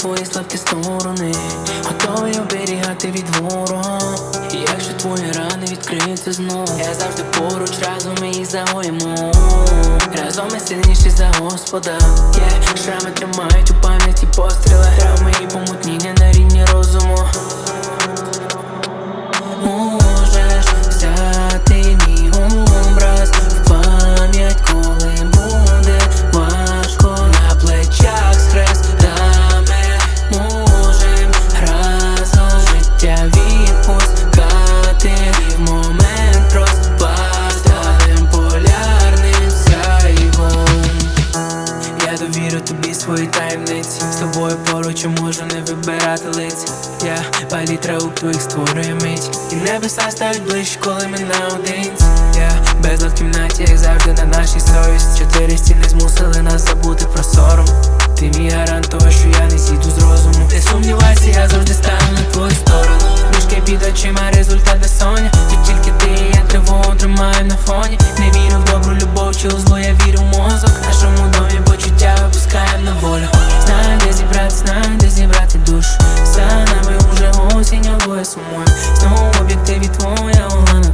твої слабкі сторони, готовий оберігати від ворога. І якщо твої рани відкриються знов, я завжди поруч, разом ми їх загоїмо. Разом ми сильніші за Господа. Yeah. Шрами тримають у пам'яті постріли, травми і помутніння свої таємниці. З тобою поруч я можу не вибирати лиць Я палітра у твоїх створює мить. І небеса стають ближче, коли ми наодинці. Я безлад в кімнаті, як завжди на нашій совість Чотири стіни змусили нас забути про сором someone. Snow objecte, victoire, on l'a